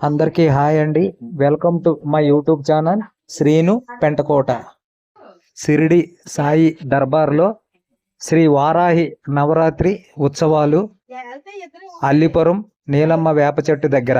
అందరికీ హాయ్ అండి. Welcome to my YouTube channel Srinu Pentakota Shiridi Sai దర్బార్లో Shri Varahi Navratri ఉత్సవాలు అల్లిపురం నీలమ్మ వేప చెట్టు దగ్గర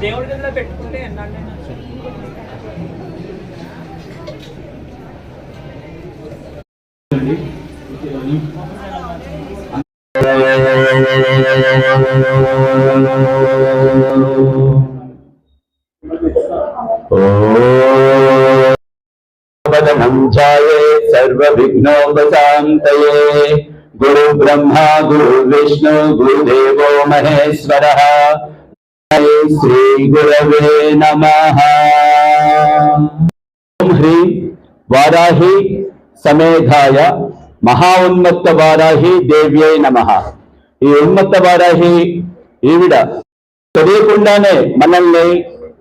దేవుడి గదిలో పెట్టుకుంటే ఎన్నాళ్ళైనా పదనం ఛాయే సర్వవిఘ్నోపశాంతయే గురు బ్రహ్మ గురు విష్ణు గురుదేవో మహేశ్వర. శ్రీ గురవే నమ. హ్రీ వారాహి సమేధాయ మహా ఉన్మత్త వారాహి దేవ్యై నమ. ఈ ఉన్మత్త వారాహి ఈవిడ తెలియకుండానే మనల్ని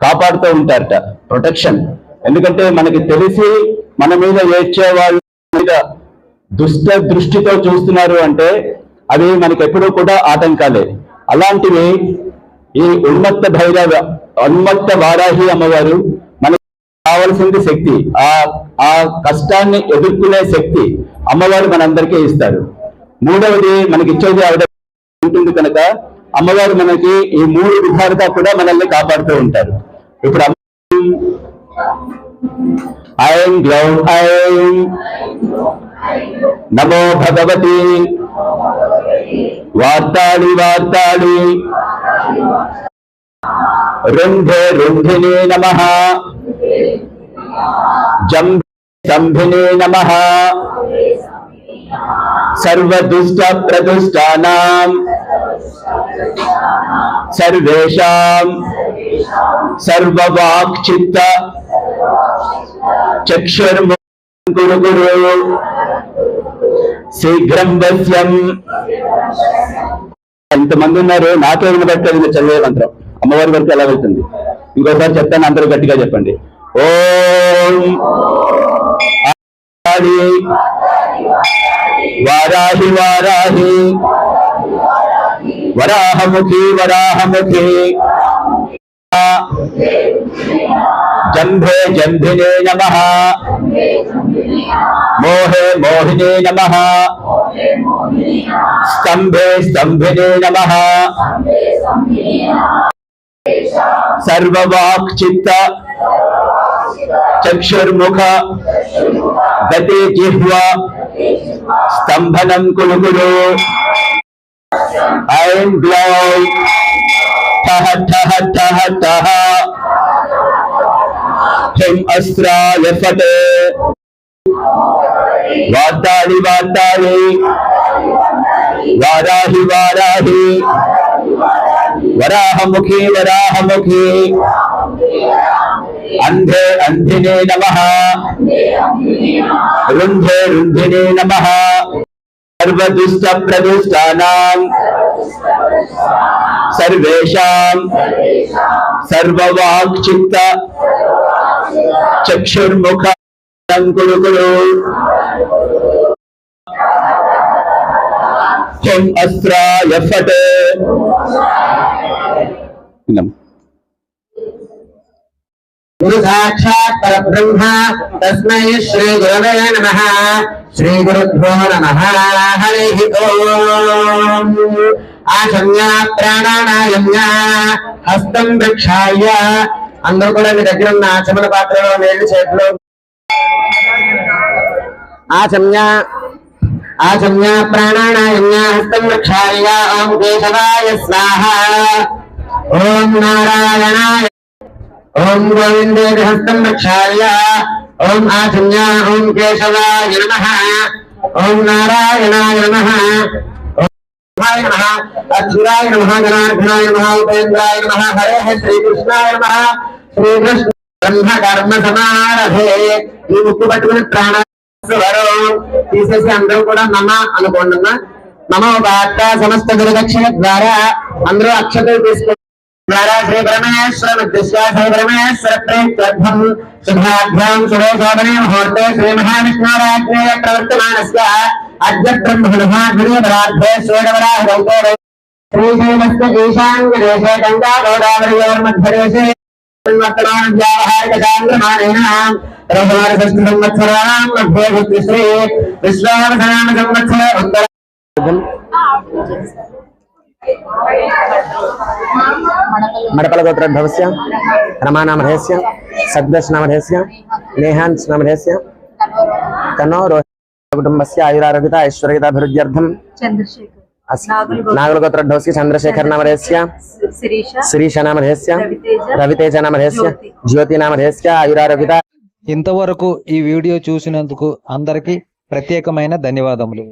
కాపాడుతూ ఉంటారట. ప్రొటెక్షన్. ఎందుకంటే మనకి తెలిసి మన మీద ఏడ్చే వాళ్ళ మీద దుష్ట దృష్టితో చూస్తున్నారు అంటే అవి మనకి ఎప్పుడూ కూడా ఆటంకాలే. అలాంటివి ఈ ఉన్మత్త భైరవ ఉన్మత్త వారాహి అమ్మవారు మనకి కావలసింది శక్తి ఆ ఆ కష్టాన్ని ఎదుర్కొనే శక్తి అమ్మవారు మనందరికీ ఇస్తారు. మూడవది మనకి ఇచ్చేది ఆవిడ ఉంటుంది కనుక అమ్మవారు మనకి ఈ మూడు విధాలుగా కూడా మనల్ని కాపాడుతూ ఉంటారు. ఇప్పుడు అమ్మ ఐం గ్లౌ ఐం నమో భగవతి. వార్తాళి వార్తాళి. రుంధే రుంధిని నమ. జంభే సంభినే నమ. సర్వదుష్ట ప్రదుష్టానాం సర్వేషాం. సర్వవాక్చిత్త. చక్షుర్ము గురు గురు శీఘ్రం వశ్యం ఎంతమంది ఉన్నారు? నాకే వినబట్టేది మీరు చదివే మంత్రం. అమ్మవారి వరకు ఎలా వెళ్తుంది? ఇంకోసారి చెప్తాను అందరూ గట్టిగా చెప్పండి. ఓం వారాహి వారాహి వరాహముఖి వరాహముఖి. जंभे जंभिने नमः। मोहे मोहिने नमः। स्तंभे स्तंभिने नमः। सर्ववाक् चित्त चक्षुर्मुख गति जिह्वा स्तंभनम कुलु कुलु ऐं ग्लौ ठह ठह ठह ठह। కిం అస్త్రాయ ఫట్ వార్తాని వార్తాని వారాహి వారాహి. వరాహముఖి వరాహముఖి. అంధే అంధినే నమ. రుంధే రుంధినే నమ. సర్వదుష్ట ప్రదుష్టానాం సర్వేషాం. చక్షుర్ముఖ అంకులుకులు. హుం అస్త్రాయ తస్మై శ్రీ గురవే నమ. శ్రీ గురుభ్యో నమ. హరి ఆసమ్యా ప్రాణాయామ్యా హస్తం ప్రక్షాయ అందరూ కూడా మీ దగ్గర ఉన్న ఆచమన పాత్రలో నీళ్ళు చేతిలో. ఆచమ్య ఆచమ్య ప్రాణానాయమ్య హస్తం వృక్షాయ ఓం కేశవాయ స్వాహ ఓం నారాయణాయ ఓం గోవిందే హస్తం వృక్షాయ ఓం ఆచమ్య ఓం కేశవాయ నమ ఓం నారాయణాయ నమ. ఓం నమః అచ్యుతాయ నమః జనార్దనాయ నమః ఉపేంద్రాయ నమః హరే శ్రీకృష్ణాయ నమః శ్రీకృష్ణ బ్రహ్మ కర్మ సమారభే ఈ ముక్కు పట్టుకుని ప్రాణాలు తీసేసి అందరూ కూడా నమ అనుకోండి అమ్మా. నమో వార్త సమస్త గురుదక్షిణ ద్వారా అందరూ అక్షతలు తీసుకుంటారు ద్వారా శ్రీ పరమేశ్వర మధ్యస్య శ్రీ పరమేశ్వర ప్రేత్యర్థం శుభాభ్యాం శుభోశోభనే ముహూర్తే శ్రీ మహావిష్ణురాజ్ఞేయ ప్రవర్తమానస్య. అద్య బ్రహ్మణుభాగ్నే శ్వేతవరాహ రౌతో శ్రీశైలస్య ఈశాన్యదేశే గంగా గోదావరియోర్మధ్యదేశే సంవత్సరాన్ వ్యావహారిక చాంద్రమానేన రఘువార షష్ఠ సంవత్సరాణం మధ్యే బుద్ధిశ్రీ విశ్వావసనామ కుటుంబస్య ఆయురారోగ్యత ఐశ్వర్యతాభివృద్ధ్యర్థం చంద్రశేఖర్. అస్- నాగుల నాగుల గోత్రోద్భవస్య చంద్రశేఖర్ నామధేస్య. శిరీష. నామధేస్య. రవితేజ, నామధేస్య. జ్యోతి. జ్యోతి నామధేస్య. ఆయురారోగ్యత. ఇంతవరకు ఈ వీడియో చూసినందుకు అందరికీ ప్రత్యేకమైన ధన్యవాదములు.